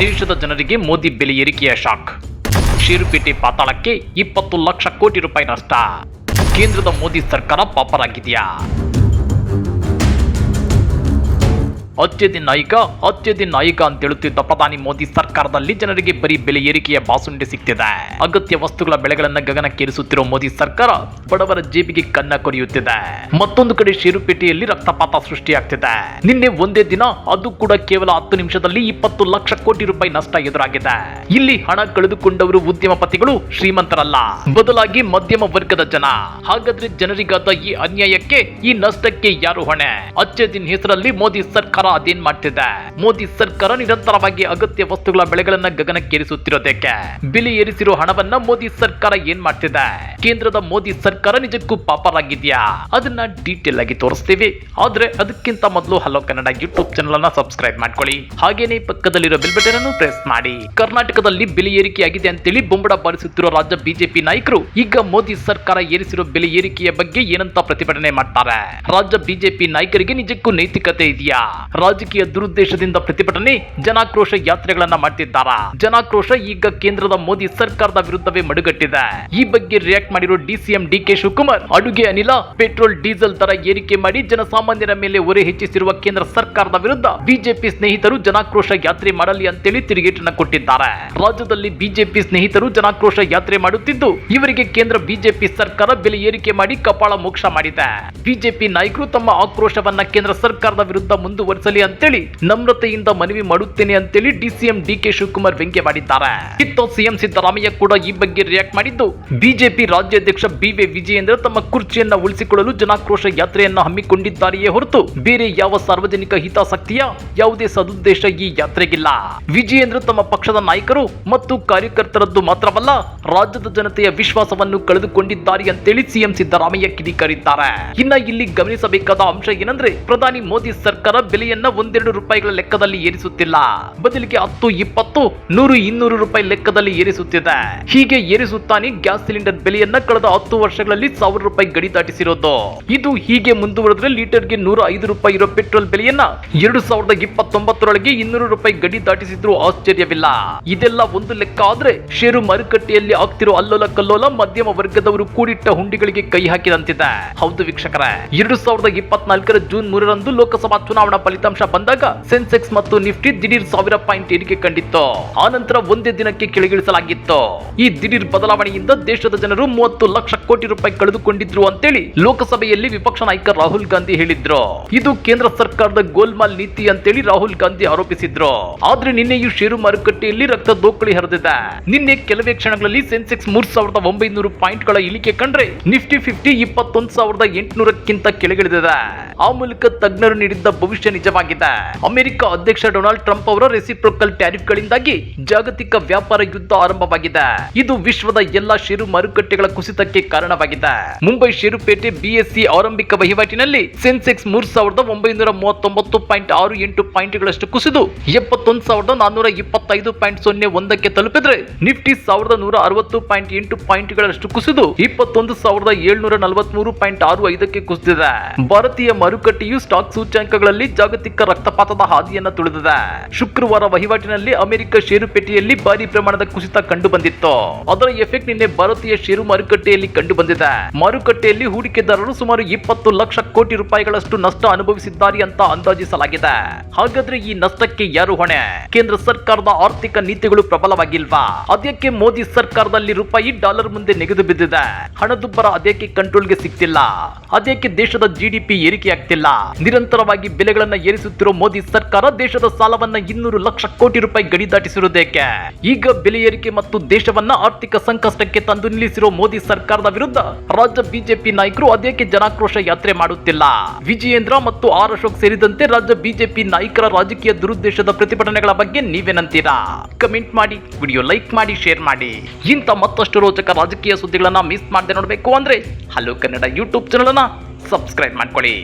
ದೇಶದ ಜನರಿಗೆ ಮೋದಿ ಬೆಲೆ ಏರಿಕೆಯ ಶಾಕ್. ಷೇರುಪೇಟೆ ಪಾತಾಳಕ್ಕೆ ಇಪ್ಪತ್ತು ಲಕ್ಷ ಕೋಟಿ ರೂಪಾಯಿ ನಷ್ಟ. ಕೇಂದ್ರದ ಮೋದಿ ಸರ್ಕಾರ ಪಾಪರಾಗಿದೆಯಾ? ಅತ್ಯಧಿ ನಾಯಕ ಅತ್ಯಧಿ ನಾಯಕ ಅಂತ ಹೇಳುತ್ತಿದ್ದ ಪ್ರಧಾನಿ ಮೋದಿ ಸರ್ಕಾರದಲ್ಲಿ ಜನರಿಗೆ ಬರೀ ಬೆಲೆ ಏರಿಕೆಯ ಬಾಸುಂಡೆ ಸಿಗ್ತಿದೆ. ಅಗತ್ಯ ವಸ್ತುಗಳ ಬೆಲೆಗಳನ್ನ ಗಗನಕ್ಕೇರಿಸುತ್ತಿರುವ ಮೋದಿ ಸರ್ಕಾರ ಬಡವರ ಜೇಬಿಗೆ ಕನ್ನ ಕೊರೆಯುತ್ತಿದೆ. ಮತ್ತೊಂದು ಕಡೆ ಷೇರುಪೇಟೆಯಲ್ಲಿ ರಕ್ತಪಾತ ಸೃಷ್ಟಿಯಾಗ್ತಿದೆ. ನಿನ್ನೆ ಒಂದೇ ದಿನ ಅದು ಕೂಡ ಕೇವಲ ಹತ್ತು ನಿಮಿಷದಲ್ಲಿ ಇಪ್ಪತ್ತು ಲಕ್ಷ ಕೋಟಿ ರೂಪಾಯಿ ನಷ್ಟ ಎದುರಾಗಿದೆ. ಇಲ್ಲಿ ಹಣ ಕಳೆದುಕೊಂಡವರು ಉದ್ಯಮಪತಿಗಳು ಶ್ರೀಮಂತರಲ್ಲ. ಬದಲಾಗಿ ಮಧ್ಯಮ ವರ್ಗದ ಜನ. ಹಾಗಾದ್ರೆ ಜನರಿಗಾದ ಈ ಅನ್ಯಾಯಕ್ಕೆ, ಈ ನಷ್ಟಕ್ಕೆ ಯಾರು ಹೊಣೆ? ಅಚ್ಚದಿನ್ ಹೆಸರಲ್ಲಿ ಮೋದಿ ಸರ್ಕಾರ ಅದೇನ್ ಮಾಡ್ತಿದೆ. ಮೋದಿ ಸರ್ಕಾರ ನಿರಂತರವಾಗಿ ಅಗತ್ಯ ವಸ್ತುಗಳ ಬೆಳೆಗಳನ್ನ ಗಗನಕ್ಕೇರಿಸುತ್ತಿರೋದಕ್ಕೆ ಬೆಲೆ ಏರಿಸಿರೋ ಹಣವನ್ನ ಮೋದಿ ಸರ್ಕಾರ ಏನ್ ಮಾಡ್ತಿದೆ? ಕೇಂದ್ರದ ಮೋದಿ ಸರ್ಕಾರ ನಿಜಕ್ಕೂ ಪಾಪರಾಗಿದ್ಯಾ? ಅದನ್ನ ಡೀಟೇಲ್ ಆಗಿ ತೋರಿಸ್ತೀವಿ. ಆದ್ರೆ ಅದಕ್ಕಿಂತ ಮೊದಲು ಹಲೋ ಕನ್ನಡ ಯೂಟ್ಯೂಬ್ ಚಾನಲ್ ಅನ್ನ ಸಬ್ಸ್ಕ್ರೈಬ್ ಮಾಡ್ಕೊಳ್ಳಿ. ಹಾಗೇನೆ ಪಕ್ಕದಲ್ಲಿರೋ ಬೆಲ್ ಬಟನ್ ಅನ್ನು ಪ್ರೆಸ್ ಮಾಡಿ. ಕರ್ನಾಟಕದಲ್ಲಿ ಬೆಲೆ ಏರಿಕೆಯಾಗಿದೆ ಅಂತೇಳಿ ಬೊಂಬಡ ಬಾರಿಸುತ್ತಿರುವ ರಾಜ್ಯ ಬಿಜೆಪಿ ನಾಯಕರು ಈಗ ಮೋದಿ ಸರ್ಕಾರ ಏರಿಸಿರೋ ಬೆಲೆ ಏರಿಕೆಯ ಬಗ್ಗೆ ಏನಂತ ಪ್ರತಿಭಟನೆ ಮಾಡ್ತಾರೆ? ರಾಜ್ಯ ಬಿಜೆಪಿ ನಾಯಕರಿಗೆ ನಿಜಕ್ಕೂ ನೈತಿಕತೆ ಇದೆಯಾ? ರಾಜಕೀಯ ದುರುದ್ದೇಶದಿಂದ ಪ್ರತಿಭಟನೆ, ಜನಾಕ್ರೋಶ ಯಾತ್ರೆಗಳನ್ನ ಮಾಡ್ತಿದ್ದಾರಾ. ಜನಾಕ್ರೋಶ ಈಗ ಕೇಂದ್ರದ ಮೋದಿ ಸರ್ಕಾರದ ವಿರುದ್ಧವೇ ಮಡುಗಟ್ಟಿದೆ. ಈ ಬಗ್ಗೆ ರಿಯಾಕ್ಟ್ ಮಾಡಿರೋ ಡಿಸಿಎಂ ಡಿ ಕೆ ಶಿವಕುಮಾರ್, ಅಡುಗೆ ಅನಿಲ, ಪೆಟ್ರೋಲ್, ಡೀಸೆಲ್ ದರ ಏರಿಕೆ ಮಾಡಿ ಜನಸಾಮಾನ್ಯರ ಮೇಲೆ ಹೊರೆ ಹೆಚ್ಚಿಸಿರುವ ಕೇಂದ್ರ ಸರ್ಕಾರದ ವಿರುದ್ಧ ಬಿಜೆಪಿ ಸ್ನೇಹಿತರು ಜನಾಕ್ರೋಶ ಯಾತ್ರೆ ಮಾಡಲಿ ಅಂತೇಳಿ ತಿರುಗೇಟನ್ನ ಕೊಟ್ಟಿದ್ದಾರೆ. ರಾಜ್ಯದಲ್ಲಿ ಬಿಜೆಪಿ ಸ್ನೇಹಿತರು ಜನಾಕ್ರೋಶ ಯಾತ್ರೆ ಮಾಡುತ್ತಿದ್ದು, ಇವರಿಗೆ ಕೇಂದ್ರ ಬಿಜೆಪಿ ಸರ್ಕಾರ ಬೆಲೆ ಏರಿಕೆ ಮಾಡಿ ಕಪಾಳ ಮೋಕ್ಷ ಮಾಡಿದೆ. ಬಿಜೆಪಿ ನಾಯಕರು ತಮ್ಮ ಆಕ್ರೋಶವನ್ನ ಕೇಂದ್ರ ಸರ್ಕಾರದ ವಿರುದ್ಧ ಮುಂದುವರಿಸಲಿ ಅಂತೇಳಿ ನಮ್ರತೆಯಿಂದ ಮನವಿ ಮಾಡುತ್ತೇನೆ ಅಂತೇಳಿ ಡಿಸಿಎಂ ಡಿ ಕೆ ಶಿವಕುಮಾರ್ ವ್ಯಂಗ್ಯವಾಡಿದ್ದಾರೆ. ಇತ್ತ ಸಿಎಂ ಸಿದ್ದರಾಮಯ್ಯ ಕೂಡ ಈ ಬಗ್ಗೆ ರಿಯಾಕ್ಟ್ ಮಾಡಿದ್ದು, ಬಿಜೆಪಿ ರಾಜ್ಯಾಧ್ಯಕ್ಷ ಬಿ ವಿ ವಿಜಯೇಂದ್ರ ತಮ್ಮ ಕುರ್ಚಿಯನ್ನ ಉಳಿಸಿಕೊಳ್ಳಲು ಜನಾಕ್ರೋಶ ಯಾತ್ರೆಯನ್ನ ಹಮ್ಮಿಕೊಂಡಿದ್ದಾರೆಯೇ ಹೊರತು ಬೇರೆ ಯಾವ ಸಾರ್ವಜನಿಕ ಹಿತಾಸಕ್ತಿಯ ಯಾವುದೇ ಸದುದ್ದೇಶ ಈ ಯಾತ್ರೆಗಿಲ್ಲ. ವಿಜಯೇಂದ್ರ ತಮ್ಮ ಪಕ್ಷದ ನಾಯಕರು ಮತ್ತು ಕಾರ್ಯಕರ್ತರದ್ದು ಮಾತ್ರವಲ್ಲ, ರಾಜ್ಯದ ಜನತೆಯ ವಿಶ್ವಾಸವನ್ನು ಕಳೆದುಕೊಂಡಿದ್ದಾರೆ ಅಂತೇಳಿ ಸಿಎಂ ಸಿದ್ದರಾಮಯ್ಯ ಕಿಡಿಕಾರಿದ್ದಾರೆ. ಇನ್ನ ಇಲ್ಲಿ ಗಮನಿಸಬೇಕಾದ ಅಂಶ ಏನಂದ್ರೆ, ಪ್ರಧಾನಿ ಮೋದಿ ಸರ್ಕಾರ ಬೆಲೆಯನ್ನ ಒಂದೆರಡು ರೂಪಾಯಿಗಳ ಲೆಕ್ಕದಲ್ಲಿ ಏರಿಸುತ್ತಿಲ್ಲ. ಬದಲಿಗೆ ಹತ್ತು, ಇಪ್ಪತ್ತು, ನೂರು, ಇನ್ನೂರು ರೂಪಾಯಿ ಲೆಕ್ಕದಲ್ಲಿ ಏರಿಸುತ್ತಿದೆ. ಹೀಗೆ ಏರಿಸುತ್ತಾನೆ ಗ್ಯಾಸ್ ಸಿಲಿಂಡರ್ ಬೆಲೆಯನ್ನ ಕಳೆದ ಹತ್ತು ವರ್ಷಗಳಲ್ಲಿ ಸಾವಿರ ರೂಪಾಯಿ ಗಡಿ ದಾಟಿಸಿರೋದು. ಇದು ಹೀಗೆ ಮುಂದುವರೆದ್ರೆ ಲೀಟರ್ಗೆ ನೂರ ಐದು ರೂಪಾಯಿ ಇರೋ ಪೆಟ್ರೋಲ್ ಬೆಲೆಯನ್ನ ಎರಡು ಸಾವಿರದ ಇಪ್ಪತ್ತೊಂಬತ್ತರೊಳಗೆ ಇನ್ನೂರು ರೂಪಾಯಿ ಗಡಿ ದಾಟಿಸಿದ್ರು ಆಶ್ಚರ್ಯವಿಲ್ಲ. ಇದೆಲ್ಲ ಒಂದು ಲೆಕ್ಕ ಆದ್ರೆ ಷೇರು ಮಾರುಕಟ್ಟೆಯಲ್ಲಿ ಆಗ್ತಿರೋ ಅಲ್ಲೋಲ ಕಲ್ಲೋಲ ಮಧ್ಯಮ ವರ್ಗದವರು ಕೂಡಿಟ್ಟ ಹುಂಡಿಗಳಿಗೆ ಕೈ ಹಾಕಿದಂತಿದೆ. ಹೌದು ವೀಕ್ಷಕರೇ, ಎರಡು ಸಾವಿರದ ಇಪ್ಪತ್ನಾಲ್ಕರ ಜೂನ್ ಮೂರರಂದು ಲೋಕಸಭಾ ಚುನಾವಣಾ ಫಲಿತಾಂಶ ಬಂದಾಗ ಸೆನ್ಸೆಕ್ಸ್ ಮತ್ತು ನಿಫ್ಟಿ ದಿಢೀರ್ ಸಾವಿರ ಪಾಯಿಂಟ್ ಏರಿಕೆ ಕಂಡಿತ್ತು. ಆನಂತರ ನಂತರ ಒಂದೇ ದಿನಕ್ಕೆ ಕೆಳಗಿಳಿಸಲಾಗಿತ್ತು. ಈ ದಿಢೀರ್ ಬದಲಾವಣೆಯಿಂದ ದೇಶದ ಜನರು ಮೂವತ್ತು ಲಕ್ಷ ಕೋಟಿ ರೂಪಾಯಿ ಕಳೆದುಕೊಂಡಿದ್ರು ಅಂತೇಳಿ ಲೋಕಸಭೆಯಲ್ಲಿ ವಿಪಕ್ಷ ನಾಯಕ ರಾಹುಲ್ ಗಾಂಧಿ ಹೇಳಿದ್ರು. ಇದು ಕೇಂದ್ರ ಸರ್ಕಾರದ ಗೋಲ್ಮಾಲ್ ನೀತಿ ಅಂತೇಳಿ ರಾಹುಲ್ ಗಾಂಧಿ ಆರೋಪಿಸಿದ್ರು. ಆದ್ರೆ ನಿನ್ನೆಯೂ ಷೇರು ಮಾರುಕಟ್ಟೆಯಲ್ಲಿ ರಕ್ತ ದೋಕಳಿ ಹರಿದಿದೆ. ನಿನ್ನೆ ಕೆಲವೇ ಕ್ಷಣಗಳಲ್ಲಿ ಸೆನ್ಸೆಕ್ಸ್ ಮೂರ್ ಸಾವಿರದ ಒಂಬೈನೂರು ಪಾಯಿಂಟ್ಗಳ ಇಳಿಕೆ ಕಂಡ್ರೆ ನಿಫ್ಟಿ ಫಿಫ್ಟಿ ಇಪ್ಪತ್ತೊಂದು ಸಾವಿರದ ಎಂಟುನೂರಕ್ಕಿಂತ ಕೆಳಗಿಳಿದಿದೆ. ಆ ಮೂಲಕ ತಜ್ಞರು ನೀಡಿದ್ದ ಭವಿಷ್ಯ ನಿಜವಾಗಿದೆ. ಅಮೆರಿಕ ಅಧ್ಯಕ್ಷ ಡೊನಾಲ್ಡ್ ಟ್ರಂಪ್ ಅವರ ರೆಸಿಪ್ರೋಕಲ್ ಟ್ಯಾರಿಫ್ ಗಳಿಂದಾಗಿ ಜಾಗತಿಕ ವ್ಯಾಪಾರ ಯುದ್ಧ ಆರಂಭವಾಗಿದೆ. ಇದು ವಿಶ್ವದ ಎಲ್ಲಾ ಷೇರು ಮಾರುಕಟ್ಟೆಗಳ ಕುಸಿತಕ್ಕೆ ಕಾರಣವಾಗಿದೆ ಮುಂಬೈ ಷೇರುಪೇಟೆ ಬಿಎಸ್ಸಿ ಆರಂಭಿಕ ವಹಿವಾಟಿನಲ್ಲಿ ಸೆನ್ಸೆಕ್ಸ್ ಮೂರ್ ಸಾವಿರದ ಒಂಬೈನೂರ ಮೂವತ್ತೊಂಬತ್ತು ಪಾಯಿಂಟ್ ಆರು ಎಂಟು ಪಾಯಿಂಟ್ಗಳಷ್ಟು ಕುಸಿದು, ಎಪ್ಪತ್ತೊಂದು ಸಾವಿರದ ನಾನ್ನೂರ ಇಪ್ಪತ್ತೈದು ಪಾಯಿಂಟ್ ಸೊನ್ನೆ ಒಂದಕ್ಕೆ ತಲುಪಿದ್ರೆ ನಿಫ್ಟಿ ಸಾವಿರದ ನೂರ ಅರವತ್ತು ಪಾಯಿಂಟ್ ಎಂಟು ಪಾಯಿಂಟ್ಗಳಷ್ಟು ಕುಸಿದು, ಇಪ್ಪತ್ತೊಂದು ಸಾವಿರದ ಏಳ್ನೂರ ನಲವತ್ಮೂರು ಪಾಯಿಂಟ್ ಆರು ಐದಕ್ಕೆ ಕುಸಿದಿದೆ. ಭಾರತೀಯ ಮಾರುಕಟ್ಟೆಯು ಸ್ಟಾಕ್ ಸೂಚ್ಯಾಂಕಗಳಲ್ಲಿ ಜಾಗತಿಕ ರಕ್ತಪಾತದ ಹಾದಿಯನ್ನು ತುಳಿದಿದೆ. ಶುಕ್ರವಾರ ವಹಿವಾಟಿನಲ್ಲಿ ಅಮೆರಿಕ ಷೇರುಪೇಟೆಯಲ್ಲಿ ಭಾರಿ ಪ್ರಮಾಣದ ಕುಸಿತ ಕಂಡು ಬಂದಿತ್ತು ಅದರ ಎಫೆಕ್ಟ್ ನಿನ್ನೆ ಭಾರತೀಯ ಷೇರು ಮಾರುಕಟ್ಟೆಯಲ್ಲಿ ಕಂಡು ಬಂದಿದೆ. ಮಾರುಕಟ್ಟೆಯಲ್ಲಿ ಹೂಡಿಕೆದಾರರು ಸುಮಾರು ಇಪ್ಪತ್ತು ಲಕ್ಷ ಕೋಟಿ ರೂಪಾಯಿಗಳಷ್ಟು ನಷ್ಟ ಅನುಭವಿಸಿದ್ದಾರೆ ಅಂತ ಅಂದಾಜಿಸಲಾಗಿದೆ. ಹಾಗಾದ್ರೆ ಈ ನಷ್ಟಕ್ಕೆ ಯಾರು ಹೊಣೆ? ಕೇಂದ್ರ ಸರ್ಕಾರದ ಆರ್ಥಿಕ ನೀತಿಗಳು ಪ್ರಬಲವಾಗಿಲ್ವಾ? ಅದಕ್ಕೆ ಮೋದಿ ಸರ್ಕಾರದಲ್ಲಿ ರೂಪಾಯಿ ಡಾಲರ್ ಮುಂದೆ ನೆಗೆದು ಬಿದ್ದಿದೆ? ಹಣದುಬ್ಬರ ಅದಕ್ಕೆ ಕಂಟ್ರೋಲ್ಗೆ ಸಿಗ್ತಿಲ್ಲ? ಅದಕ್ಕೆ ದೇಶದ ಜಿಡಿಪಿ ಏರಿಕೆಯಾಗ್ತಿಲ್ಲ? ನಿರಂತರವಾಗಿ ಬೆಲೆಗಳನ್ನ ಏರಿಸುತ್ತಿರೋ ಮೋದಿ ಸರ್ಕಾರ ದೇಶದ ಸಾಲವನ್ನ ಇನ್ನೂರು ಲಕ್ಷ ಕೋಟಿ ರೂಪಾಯಿ ಗಡಿ ದಾಟಿಸಿರುವುದಕ್ಕೆ ಈಗ ಬೆಲೆ ಏರಿಕೆ ಮತ್ತು ದೇಶವನ್ನ ಆರ್ಥಿಕ ಸಂಕಷ್ಟಕ್ಕೆ ತಂದು ನಿಲ್ಲಿಸಿರೋ ಮೋದಿ ಸರ್ಕಾರದ ವಿರುದ್ಧ ರಾಜ್ಯ ಬಿಜೆಪಿ ನಾಯಕರು ಅದಕ್ಕೆ ಜನಾಕ್ರೋಶ ಯಾತ್ರೆ ಮಾಡುತ್ತಿಲ್ಲ? ವಿಜಯೇಂದ್ರ ಮತ್ತು ಆರ್ ಅಶೋಕ್ ಸೇರಿದಂತೆ ರಾಜ್ಯ ಬಿಜೆಪಿ ನಾಯಕರ ರಾಜಕೀಯ ದುರುದ್ದೇಶದ ಪ್ರತಿಭಟನೆಗಳ ಬಗ್ಗೆ ನೀವೇನಂತೀರಾ ಕಮೆಂಟ್ ಮಾಡಿ, ವಿಡಿಯೋ ಲೈಕ್ ಮಾಡಿ, ಶೇರ್ ಮಾಡಿ. ಇಂಥ ಮತ್ತಷ್ಟು ರೋಚಕ ರಾಜಕೀಯ ಸುದ್ದಿಗಳನ್ನ ಮಿಸ್ ಮಾಡದೆ ನೋಡಬೇಕು ಅಂದ್ರೆ ಹಲೋ ಕನ್ನಡ ಯೂಟ್ಯೂಬ್ ಚಾನಲ್ ಅನ್ನ ಸಬ್ಸ್ಕ್ರೈಬ್ ಮಾಡ್ಕೊಳ್ಳಿ.